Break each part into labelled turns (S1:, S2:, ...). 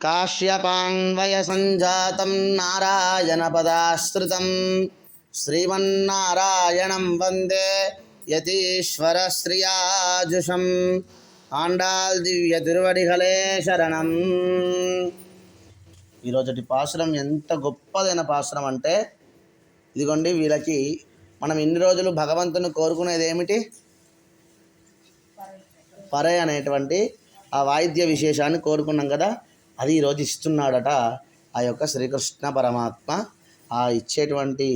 S1: काश्यपान्वयसञ्जातं नारायणपदाश्रितं श्रीमन्नारायणं वन्दे यतीश्वरश्रियाजुषम् ఆండాల్ దివ్య తిరువడిగలే శరణం ఈరోజుటి పాసురం ఎంత గొప్పదైన పాసురం అంటే ఇదిగోండి వీళ్ళకి మనం ఇన్ని రోజులు భగవంతుని కోరుకునేది ఏమిటి పరే అనేటువంటి ఆ వాయిద్య విశేషాన్ని కోరుకున్నాం కదా అది ఈరోజు ఇస్తున్నాడట ఆ యొక్క శ్రీకృష్ణ పరమాత్మ. ఆ ఇచ్చేటువంటి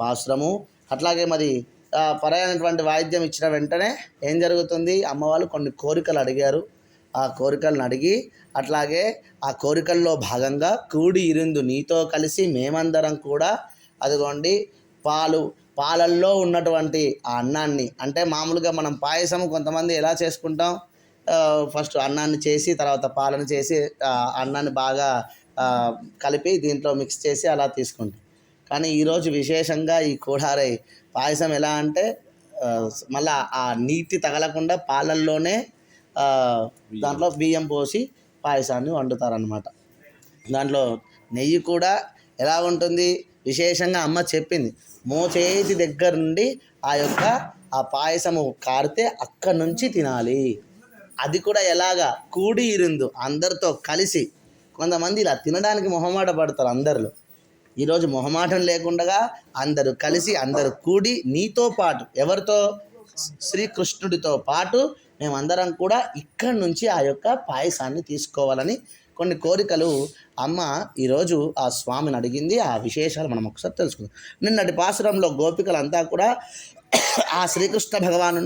S1: పాసురము అట్లాగే మరి పరైనటువంటి వాయిద్యం ఇచ్చిన వెంటనే ఏం జరుగుతుంది? అమ్మవాళ్ళు కొన్ని కోరికలు అడిగారు. ఆ కోరికలను అడిగి అట్లాగే ఆ కోరికల్లో భాగంగా కూడి ఇరిందు నీతో కలిసి మేమందరం కూడా అదిగోండి పాలు పాలల్లో ఉన్నటువంటి ఆ అన్నాన్ని అంటే మామూలుగా మనం పాయసం కొంతమంది ఎలా చేసుకుంటాం? ఫస్ట్ అన్నాన్ని చేసి తర్వాత పాలను చేసి అన్నాన్ని బాగా కలిపి దీంట్లో మిక్స్ చేసి అలా తీసుకుంటాం కానీ ఈరోజు విశేషంగా ఈ కూడారై పాయసం ఎలా అంటే మళ్ళా ఆ నీటి తగలకుండా పాలల్లోనే దాంట్లో బియ్యం పోసి పాయసాన్ని వండుతారనమాట దాంట్లో నెయ్యి కూడా ఎలా ఉంటుంది? విశేషంగా అమ్మ చెప్పింది. మోచేతి దగ్గర నుండి ఆ యొక్క ఆ పాయసము కారితే అక్కడి నుంచి తినాలి. అది కూడా ఎలాగా కూడి ఇరుందు అందరితో కలిసి కొంతమంది ఇలా తినడానికి మొహమాట పడతారు అందరిలో. ఈరోజు మొహమాటం లేకుండా అందరూ కలిసి అందరూ కూడి నీతో పాటు ఎవరితో? శ్రీకృష్ణుడితో పాటు మేమందరం కూడా ఇక్కడి నుంచి ఆ యొక్క పాయసాన్ని తీసుకోవాలని కొన్ని కోరికలు అమ్మ ఈరోజు ఆ స్వామిని అడిగింది. ఆ విశేషాలు మనం ఒకసారి తెలుసుకుందాం. నిన్నటి పాసురంలో గోపికలంతా కూడా ఆ శ్రీకృష్ణ భగవాను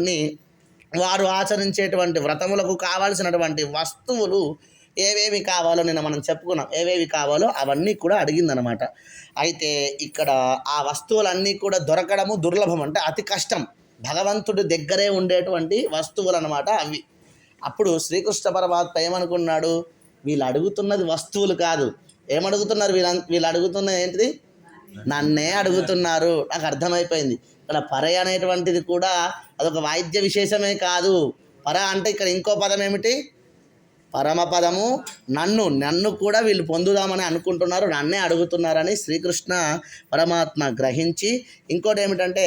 S1: వారు ఆచరించేటువంటి వ్రతములకు కావాల్సినటువంటి వస్తువులు ఏవేవి కావాలో నిన్న మనం చెప్పుకున్నాం. ఏవేవి కావాలో అవన్నీ కూడా అడిగిందనమాట అయితే ఇక్కడ ఆ వస్తువులన్నీ కూడా దొరకడము దుర్లభం అంటే అతి కష్టం. భగవంతుడి దగ్గరే ఉండేటువంటి వస్తువులు అనమాట అవి. అప్పుడు శ్రీకృష్ణ పరమాత్మ ఏమనుకున్నాడు? వీళ్ళు అడుగుతున్నది వస్తువులు కాదు. ఏమడుగుతున్నారు? వీళ్ళ వీళ్ళు అడుగుతున్నది ఏంటిది? నన్నే అడుగుతున్నారు. నాకు అర్థమైపోయింది. ఇక్కడ పర అనేటువంటిది కూడా అదొక వాయిద్య విశేషమే కాదు. పర అంటే ఇక్కడ ఇంకో పదం ఏమిటి? పరమపదము నన్ను నన్ను కూడా వీళ్ళు పొందుదామని అనుకుంటున్నారు. నన్నే అడుగుతున్నారని శ్రీకృష్ణ పరమాత్మ గ్రహించి ఇంకోటి ఏమిటంటే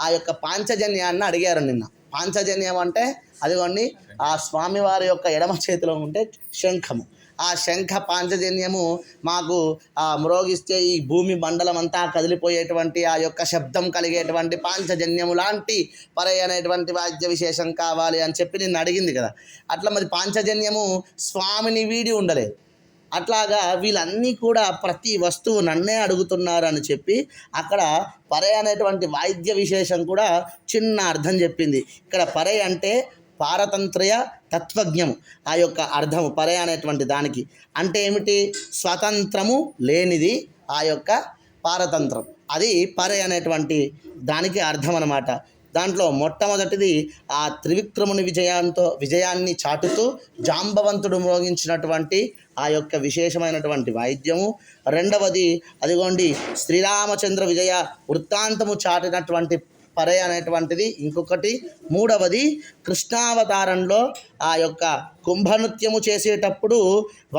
S1: ఆ యొక్క పాంచజన్యాన్ని అడిగారు నిన్న. పాంచజన్యం అంటే అదిగోండి ఆ స్వామివారి యొక్క ఎడమ చేతిలో ఉంటే శంఖము. ఆ శంఖ పాంచజన్యము మాకు ఆ మ్రోగిస్తే ఈ భూమి మండలం అంతా కదిలిపోయేటువంటి ఆ యొక్క శబ్దం కలిగేటువంటి పాంచజన్యము లాంటి పరై అనేటువంటి వాద్య విశేషం కావాలి అని చెప్పి నేను అడిగింది కదా. అట్లా మరి పాంచజన్యము స్వామిని వీడి ఉండలేదు. అట్లాగా వీళ్ళన్నీ కూడా ప్రతి వస్తువు నన్నే అడుగుతున్నారు అని చెప్పి అక్కడ పరే అనేటువంటి వాయిద్య విశేషం కూడా చిన్న అర్థం చెప్పింది. ఇక్కడ పరే అంటే పారతంత్రయ తత్వజ్ఞము. ఆ యొక్క అర్థము పరే అనేటువంటి దానికి. అంటే ఏమిటి? స్వతంత్రము లేనిది ఆ యొక్క పారతంత్రం. అది పరే అనేటువంటి దానికి అర్థం అన్నమాట దాంట్లో మొట్టమొదటిది ఆ త్రివిక్రముని విజయంతో విజయాన్ని చాటుతూ జాంబవంతుడు మ్రోగించినటువంటి ఆ యొక్క విశేషమైనటువంటి వాయిద్యము రెండవది అదిగోండి శ్రీరామచంద్ర విజయ వృత్తాంతము చాటినటువంటి పరే అనేటువంటిది. ఇంకొకటి మూడవది కృష్ణావతారంలో ఆ యొక్క కుంభనృత్యము చేసేటప్పుడు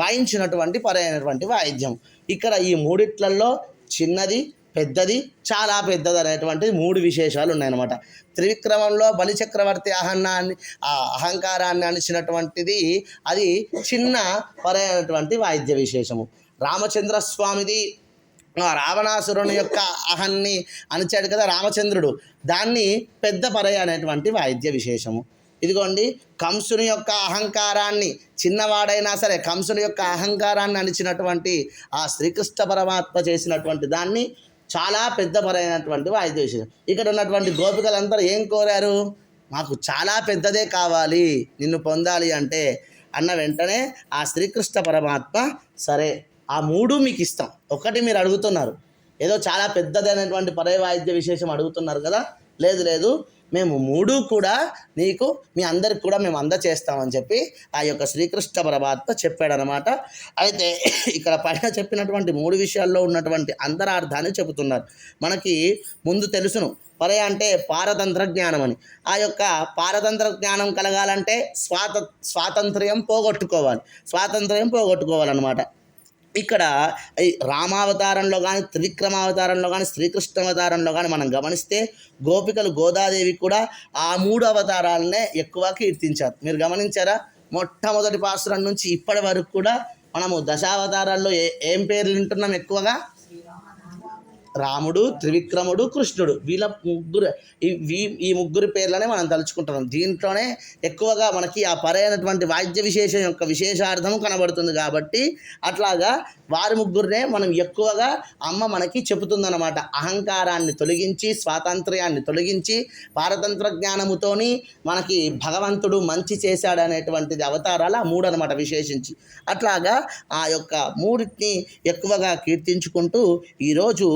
S1: వాయించినటువంటి పరే అనేటువంటి వాయిద్యం. ఇక్కడ ఈ మూడిట్లలో చిన్నది పెద్దది చాలా పెద్దది అనేటువంటి మూడు విశేషాలు ఉన్నాయన్నమాట. త్రివిక్రమంలో బలిచక్రవర్తి అహన్నాన్ని ఆ అహంకారాన్ని అణిచినటువంటిది అది చిన్న పరైనటువంటి వాయిద్య విశేషము. రామచంద్ర స్వామిది రావణాసురుని యొక్క అహన్ని అణిచాడు కదా రామచంద్రుడు. దాన్ని పెద్ద పరయ అనేటువంటి వాయిద్య విశేషము. ఇదిగోండి కంసుని యొక్క అహంకారాన్ని చిన్నవాడైనా సరే కంసుని యొక్క అహంకారాన్ని అణిచినటువంటి ఆ శ్రీకృష్ణ పరమాత్మ చేసినటువంటి దాన్ని చాలా పెద్ద పరైనటువంటి వాయిద్య విశేషం. ఇక్కడ ఉన్నటువంటి గోపికలందరూ ఏం కోరారు? మాకు చాలా పెద్దదే కావాలి నిన్ను పొందాలి అంటే అన్న వెంటనే ఆ శ్రీకృష్ణ పరమాత్మ సరే ఆ మూడు మీకు ఇస్తాం ఒకటి మీరు అడుగుతున్నారు. ఏదో చాలా పెద్దదైనటువంటి పరే వాయిద్య విశేషం అడుగుతున్నారు కదా? లేదు లేదు. మేము మూడు కూడా నీకు మీ అందరికి కూడా మేము అందచేస్తామని చెప్పి ఆ యొక్క శ్రీకృష్ణ పరమాత్మ చెప్పాడనమాట అయితే ఇక్కడ పైన చెప్పినటువంటి మూడు విషయాల్లో ఉన్నటువంటి అంతరార్థాన్ని చెబుతున్నారు. మనకి ముందు తెలుసును. పరే అంటే పారతంత్ర జ్ఞానం అని ఆ యొక్క పారతంత్ర జ్ఞానం కలగాలంటే స్వాత స్వాతంత్ర్యం పోగొట్టుకోవాలి. స్వాతంత్ర్యం పోగొట్టుకోవాలన్నమాట. ఇక్కడ ఈ రామావతారంలో కానీ త్రివిక్రమావతారంలో కానీ శ్రీకృష్ణ అవతారంలో కానీ మనం గమనిస్తే గోపికలు గోదాదేవి కూడా ఆ మూడు అవతారాలనే ఎక్కువ కీర్తించారు. మీరు గమనించారా? మొట్టమొదటి పాసురం నుంచి ఇప్పటి వరకు కూడా మనము దశావతారాల్లో ఏ ఏం పేర్లు వింటున్నాం ఎక్కువగా? రాముడు త్రివిక్రముడు కృష్ణుడు వీళ్ళ ముగ్గురు ఈ వీ- ఈ ముగ్గురు పేర్లనే మనం తలుచుకుంటున్నాం. దీంట్లోనే ఎక్కువగా మనకి ఆ పరైనటువంటి వాద్య విశేషం యొక్క విశేషార్థం కనబడుతుంది కాబట్టి అట్లాగా వారి ముగ్గురునే మనం ఎక్కువగా అమ్మ మనకి చెబుతుందన్నమాట. అహంకారాన్ని తొలగించి స్వాతంత్ర్యాన్ని తొలగించి పారతంత్ర జ్ఞానముతోని మనకి భగవంతుడు మంచి చేశాడు అనేటువంటిది అవతారాలు ఆ మూడు అనమాట విశేషించి. అట్లాగా ఆ యొక్క మూడింటిని ఎక్కువగా కీర్తించుకుంటూ ఈరోజు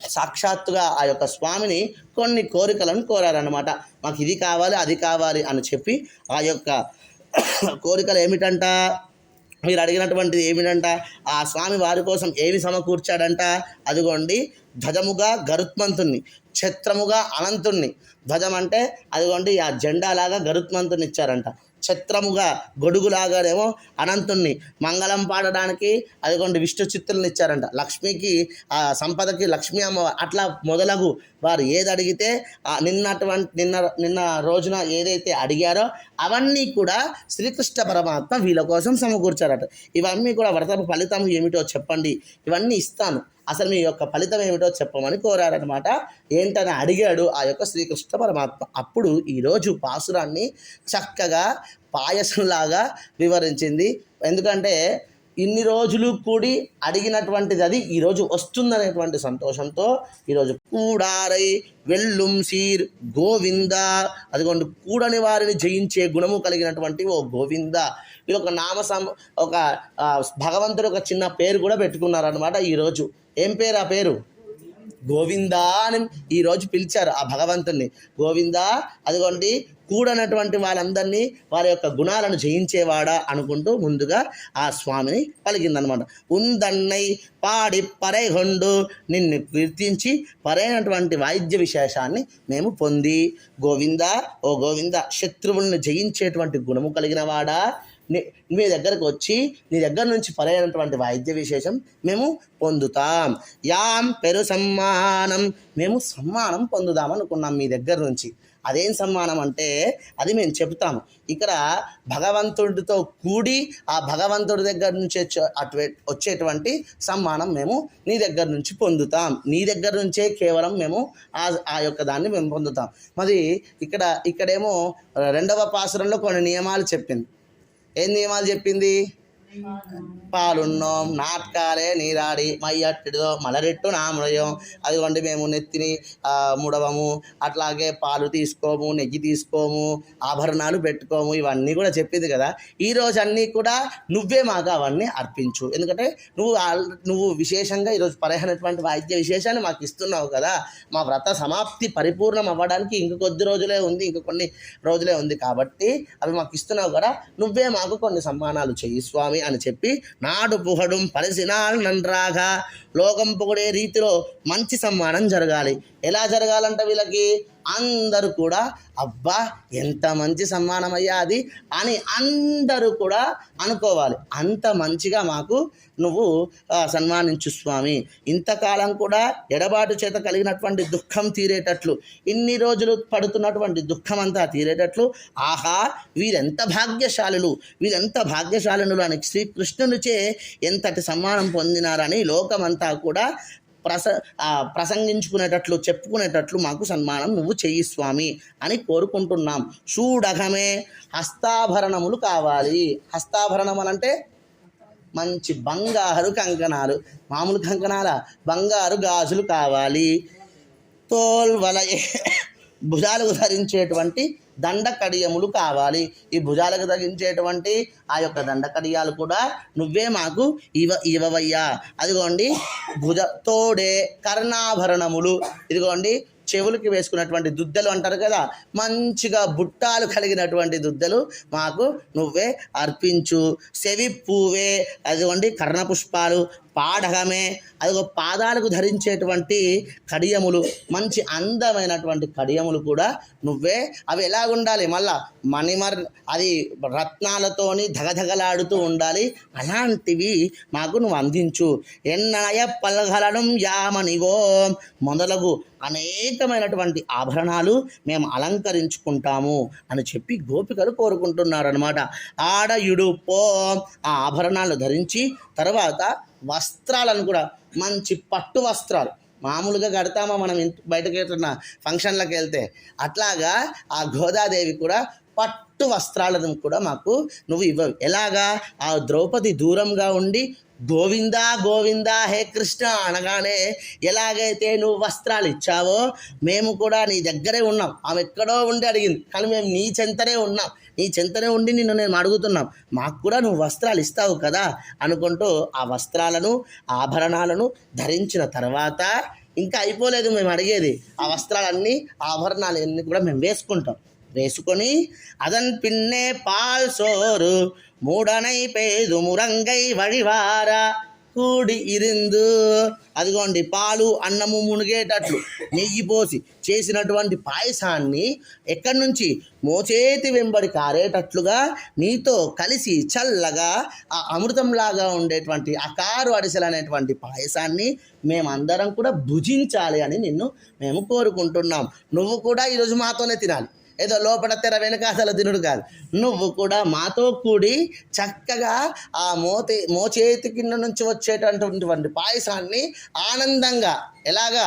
S1: సాక్షాత్తుగా ఆ యొక్క స్వామిని కొన్ని కోరికలను కోరారనమాట మాకు ఇది కావాలి అది కావాలి అని చెప్పి ఆ యొక్క కోరికలు ఏమిటంట? మీరు అడిగినటువంటిది ఏమిటంట? ఆ స్వామి వారి కోసం ఏమి సమకూర్చాడంట? అదిగోండి ధ్వజముగా గరుత్మంతుణ్ణి ఛత్రముగా అనంతుణ్ణి. ధ్వజం అంటే అదిగోండి ఆ జెండాలాగా గరుత్మంతుని ఇచ్చారంట. ఛత్రముగా గొడుగులాగానేమో అనంతుణ్ణి. మంగళం పాడడానికి అదిగోండి విష్ణు చిత్తులను ఇచ్చారంట. లక్ష్మికి ఆ సంపదకి లక్ష్మీ అమ్మ అట్లా మొదలగు వారు ఏది అడిగితే నిన్నటువంటి నిన్న నిన్న రోజున ఏదైతే అడిగారో అవన్నీ కూడా శ్రీకృష్ణ పరమాత్మ వీళ్ళ కోసం సమకూర్చారట. ఇవన్నీ కూడా వ్రత ఫలితం ఏమిటో చెప్పండి. ఇవన్నీ ఇస్తాను. అసలు మీ యొక్క ఫలితం ఏమిటో చెప్పమని కోరారనమాట ఏంటని అడిగాడు ఆ యొక్క శ్రీకృష్ణ పరమాత్మ. అప్పుడు ఈరోజు పాసురాన్ని చక్కగా పాయసంలాగా వివరించింది. ఎందుకంటే ఇన్ని రోజులు కూడి అడిగినటువంటిది అది ఈరోజు వస్తుందనేటువంటి సంతోషంతో ఈరోజు కూడారై వెల్లుం సీర్ గోవింద. అదిగోండి కూడని వారిని జయించే గుణము కలిగినటువంటి ఓ గోవింద. ఇది ఒక నామ సం ఒక భగవంతుడు ఒక చిన్న పేరు కూడా పెట్టుకున్నారనమాట ఈరోజు ఏం పేరు ఆ పేరు? గోవిందా అని ఈరోజు పిలిచారు ఆ భగవంతుణ్ణి. గోవిందా అదిగోండి కూడనటువంటి వాళ్ళందరినీ వారి యొక్క గుణాలను జయించేవాడా అనుకుంటూ ముందుగా ఆ స్వామిని పలికిందనమాట. ఉందన్నై పాడి పరైహొండు నిన్ను కీర్తించి పరైనటువంటి వాయిద్య విశేషాన్ని మేము పొంది. గోవింద ఓ గోవింద శత్రువులను జయించేటువంటి గుణము కలిగిన వాడా? మీ దగ్గరకు వచ్చి నీ దగ్గర నుంచి పరైనటువంటి వాయిద్య విశేషం మేము పొందుతాం. యాం పెరు సమ్మానం. మేము సమ్మానం పొందుదాం అనుకున్నాం మీ దగ్గర నుంచి. అదేం సమ్మానం అంటే అది మేము చెబుతాము. ఇక్కడ భగవంతుడితో కూడి ఆ భగవంతుడి దగ్గర నుంచి అటు వచ్చేటువంటి సమ్మానం మేము నీ దగ్గర నుంచి పొందుతాం. నీ దగ్గర నుంచే కేవలం మేము ఆ ఆ యొక్క దాన్ని మేము పొందుతాం. మరి ఇక్కడ ఇక్కడేమో రెండవ పాసురంలో కొన్ని నియమాలు చెప్పింది. ఏం నియమాలు చెప్పింది? పాలున్నోం నాటకాలే నీరాడి మయ్యట్టిదో మలరెట్టు నామరయం అదిగోండి మేము నెత్తిని ముడవము. అట్లాగే పాలు తీసుకోము నెయ్యి తీసుకోము ఆభరణాలు పెట్టుకోము. ఇవన్నీ కూడా చెప్పింది కదా. ఈ రోజు అన్నీ కూడా నువ్వే మాకు అవన్నీ అర్పించు. ఎందుకంటే నువ్వు నువ్వు విశేషంగా ఈరోజు పరహైనటువంటి వాయిద్య విశేషాన్ని మాకు ఇస్తున్నావు కదా. మా వ్రత సమాప్తి పరిపూర్ణం అవ్వడానికి ఇంక కొద్ది రోజులే ఉంది ఇంక కొన్ని రోజులే ఉంది కాబట్టి అవి మాకు ఇస్తున్నావు కదా. నువ్వే మాకు కొన్ని సమ్మానాలు చెయ్యి స్వామి. అని చెప్పి నాడు పొగడం పరిసినాల్ నన్రాగా. లోకం పొగడే రీతిలో మంచి సమ్మానం జరగాలి. ఎలా జరగాలంట వీళ్ళకి? అందరూ కూడా అబ్బా ఎంత మంచి సమ్మానం అయ్యా అది అని అందరూ కూడా అనుకోవాలి. అంత మంచిగా మాకు నువ్వు సన్మానించు స్వామి. ఇంతకాలం కూడా ఎడబాటు చేత కలిగినటువంటి దుఃఖం తీరేటట్లు ఇన్ని రోజులు పడుతున్నటువంటి దుఃఖం అంతా తీరేటట్లు ఆహా వీరెంత భాగ్యశాలులు వీరెంత భాగ్యశాలులు అని శ్రీకృష్ణునిచే ఎంతటి సమ్మానం పొందినారని లోకమంతా కూడా ప్రస ఆ, ప్రసంగించుకునేటట్లు చెప్పుకునేటట్లు మాకు సన్మానం నువ్వు చెయ్యి స్వామి అని కోరుకుంటున్నాం. చూడగమే హస్తాభరణములు కావాలి. హస్తాభరణం అంటే మంచి బంగారు కంకణాలు. మామూలు కంకణాల? బంగారు గాజులు కావాలి. తోల్వలయే భుజాలకు ధరించేటువంటి దండ కడియములు కావాలి. ఈ భుజాలకు ధరించేటువంటి ఆ యొక్క దండ కడియాలు కూడా నువ్వే మాకు ఇవ ఇవ్వవయ్యా. అదిగోండి భుజ తోడే కర్ణాభరణములు. ఇదిగోండి చెవులకి వేసుకున్నటువంటి దుద్దలు అంటారు కదా మంచిగా బుట్టాలు కలిగినటువంటి దుద్దలు మాకు నువ్వే అర్పించు. సెవి పువ్వే అదిగోండి కర్ణ పుష్పాలు పాడగమే అదిగో పాదాలకు ధరించేటువంటి కడియములు మంచి అందమైనటువంటి కడియములు కూడా నువ్వే. అవి ఎలా ఉండాలి మళ్ళా మణిమర్ అది రత్నాలతోని ధగధగలాడుతూ ఉండాలి. అలాంటివి మాకు నువ్వు అందించు. ఎన్నయ పల్గలనం యామనివో. మొదలగు అనేకమైనటువంటి ఆభరణాలు మేము అలంకరించుకుంటాము అని చెప్పి గోపికలు కోరుకుంటున్నారు అనమాట ఆడయుడు పో. ఆ ఆభరణాలు ధరించి తర్వాత వస్త్రాలను కూడా మంచి పట్టు వస్త్రాలు. మామూలుగా కడతామా మనం ఇంటి బయటకి ఫంక్షన్లకు వెళ్తే? అట్లాగా ఆ గోదాదేవి కూడా పట్టు వస్త్రాలను కూడా మాకు నువ్వు ఇవ్వవు. ఎలాగా? ఆ ద్రౌపది దూరంగా ఉండి గోవిందా గోవిందా హే కృష్ణ అనగానే ఎలాగైతే నువ్వు వస్త్రాలు ఇచ్చావో మేము కూడా నీ దగ్గరే ఉన్నాం. ఆమె ఎక్కడో ఉండి అడిగింది. కానీ మేము నీ చెంతనే ఉన్నాం. నీ చింతనే ఉండి నిన్ను నేను అడుగుతున్నాం. మాకు కూడా నువ్వు వస్త్రాలు ఇస్తావు కదా అనుకుంటూ ఆ వస్త్రాలను ఆభరణాలను ధరించిన తర్వాత ఇంకా అయిపోలేదు మేము అడిగేది. ఆ వస్త్రాలన్నీ ఆభరణాలు అన్నీ కూడా మేము వేసుకుంటాం. వేసుకొని అదన్ పిన్నే పాల్ సోరు మూడనై పేదు మురంగై వడివారా. కూడి ఇరిందు. అదిగోండి పాలు అన్నము మునిగేటట్లు. నెయ్యి పోసి చేసినటువంటి పాయసాన్ని ఎక్కడి నుంచి? మోచేతి వెంబడి కారేటట్లుగా నీతో కలిసి చల్లగా ఆ అమృతంలాగా ఉండేటువంటి ఆ కారు అడిసెలు అనేటువంటి పాయసాన్ని మేమందరం కూడా భుజించాలి అని నిన్ను మేము కోరుకుంటున్నాం. నువ్వు కూడా ఈరోజు మాతోనే తినాలి. ఏదో లోపల తెర అసలు తినుడు కాదు. నువ్వు కూడా మాతో కూడి చక్కగా ఆ మోతే మోచేతి కింద నుంచి వచ్చేటటువంటి పాయసాన్ని ఆనందంగా ఎలాగా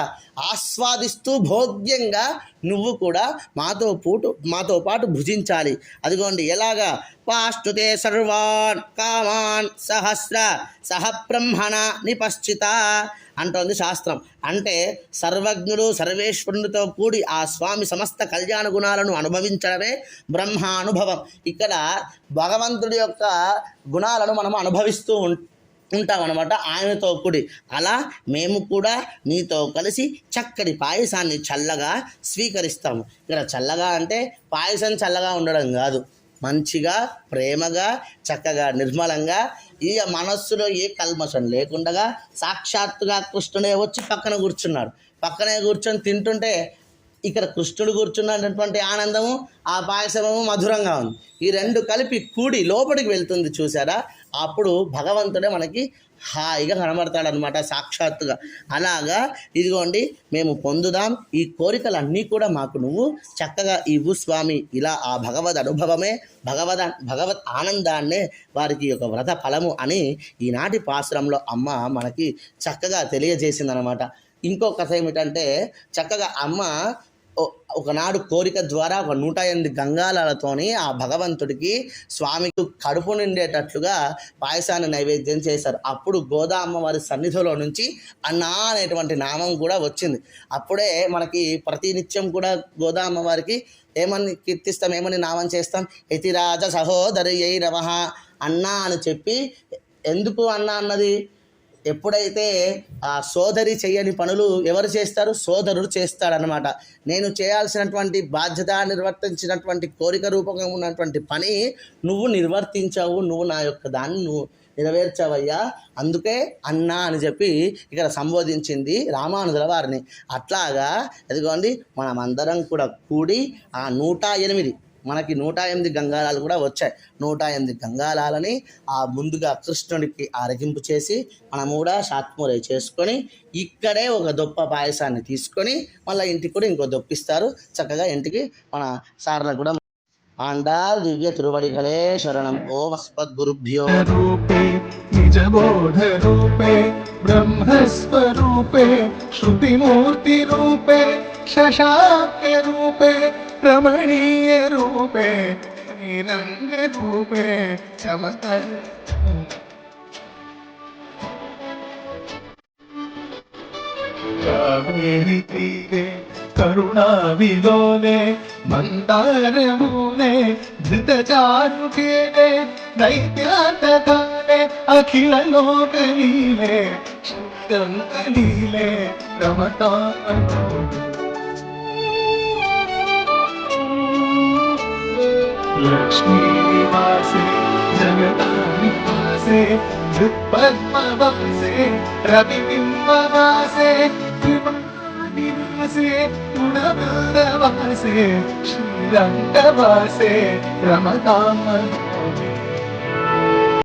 S1: ఆస్వాదిస్తూ భోగ్యంగా నువ్వు కూడా మాతో పూటు మాతో పాటు భుజించాలి. అదిగోండి ఎలాగా? పాష్టుతే సర్వాన్ కామాన్ సహస్ర సహ బ్రహ్మణ నిపశ్చిత అంటోంది శాస్త్రం. అంటే సర్వజ్ఞుడు సర్వేశ్వరునితో కూడి ఆ స్వామి సమస్త కళ్యాణ గుణాలను అనుభవించడమే బ్రహ్మానుభవం. ఇక్కడ భగవంతుడి యొక్క గుణాలను మనం అనుభవిస్తూ ఉం ఉంటామన్నమాట. ఆయనతో కూడి. అలా మేము కూడా మీతో కలిసి చక్కటి పాయసాన్ని చల్లగా స్వీకరిస్తాము. ఇక్కడ చల్లగా అంటే పాయసం చల్లగా ఉండడం కాదు. మంచిగా ప్రేమగా చక్కగా నిర్మలంగా ఈ మనస్సులో ఏ కల్మషం లేకుండగా సాక్షాత్తుగా కృష్ణుడే వచ్చి పక్కన కూర్చున్నాడు. పక్కనే కూర్చొని తింటుంటే ఇక్కడ కృష్ణుడు కూర్చున్నటువంటి ఆనందము ఆ పాయసము మధురంగా ఉంది. ఈ రెండు కలిపి కూడి లోపలికి వెళ్తుంది చూసారా అప్పుడు భగవంతుడే మనకి హాయిగా కనబడతాడనమాట సాక్షాత్తుగా. అలాగా ఇదిగోండి మేము పొందుదాం. ఈ కోరికలన్నీ కూడా మాకు నువ్వు చక్కగా ఇవ్వు స్వామి. ఇలా ఆ భగవద్ అనుభవమే భగవద్ భగవత్ ఆనందాన్నే వారికి ఒక వ్రత ఫలము అని ఈనాటి పాశ్రంలో అమ్మ మనకి చక్కగా తెలియజేసిందనమాట ఇంకో కథ ఏమిటంటే చక్కగా అమ్మ ఒకనాడు కోరిక ద్వారా ఒక నూట ఎనిమిది గంగాలతోని ఆ భగవంతుడికి స్వామికి కడుపు నిండేటట్లుగా పాయసాన్ని నైవేద్యం చేశారు. అప్పుడు గోదా అమ్మవారి సన్నిధిలో నుంచి అన్నా అనేటువంటి నామం కూడా వచ్చింది. అప్పుడే మనకి ప్రతినిత్యం కూడా గోదా అమ్మవారికి ఏమని కీర్తిస్తాం ఏమని నామం చేస్తాం? యతిరాజ సహోదరి ఏ రమ అన్నా అని చెప్పి ఎందుకు అన్నా అన్నది? ఎప్పుడైతే ఆ సోదరి చేయని పనులు ఎవరు చేస్తారు? సోదరుడు చేస్తాడనమాట నేను చేయాల్సినటువంటి బాధ్యత నిర్వర్తించినటువంటి కోరిక రూపంగా ఉన్నటువంటి పని నువ్వు నిర్వర్తించావు నువ్వు నా యొక్క దాన్ని నువ్వు నెరవేర్చావయ్యా. అందుకే అన్నా అని చెప్పి ఇక్కడ సంబోధించింది రామానుజుల వారిని. అట్లాగా ఎదుగోండి మనమందరం కూడా కూడి ఆ నూట ఎనిమిది మనకి నూట ఎనిమిది గంగాలాలు కూడా వచ్చాయి. నూట ఎనిమిది గంగాలాలని ఆ ముందుగా కృష్ణుడికి ఆరగింపు చేసి మనం కూడా శాత్మూరై చేసుకొని ఇక్కడే ఒక దొప్ప పాయసాన్ని తీసుకొని మళ్ళీ ఇంటికి కూడా ఇంకో దొప్పిస్తారు. చక్కగా ఇంటికి మన సార్లకు కూడా ఆండాల్ దివ్య తిరువడిగలే శరణం. ఓ అస్మద్గురుభ్యో.
S2: రూపే శ్రుతిమూర్తి రూపే శృతిమూర్తి రూపే శశాంక రూపే രമണീയ രൂപേ നീലംഗ രൂപേ ചമതൽ തീരെ കരുണാവിലോലെ മന്ദാരമൂലെ ധൃതചാരുകേലെ ദൈത്യാതകാലെ അഖില ലോകലീലെ ശുദ്ധം കലീലെ രമതാ लक्ष्मीवासे जगदानिवासे धृपद्मवासे रविबिम्बवासे त्रिमानिवासे गुणवृन्दवासे श्रीरङ्गवासे रमतामवासे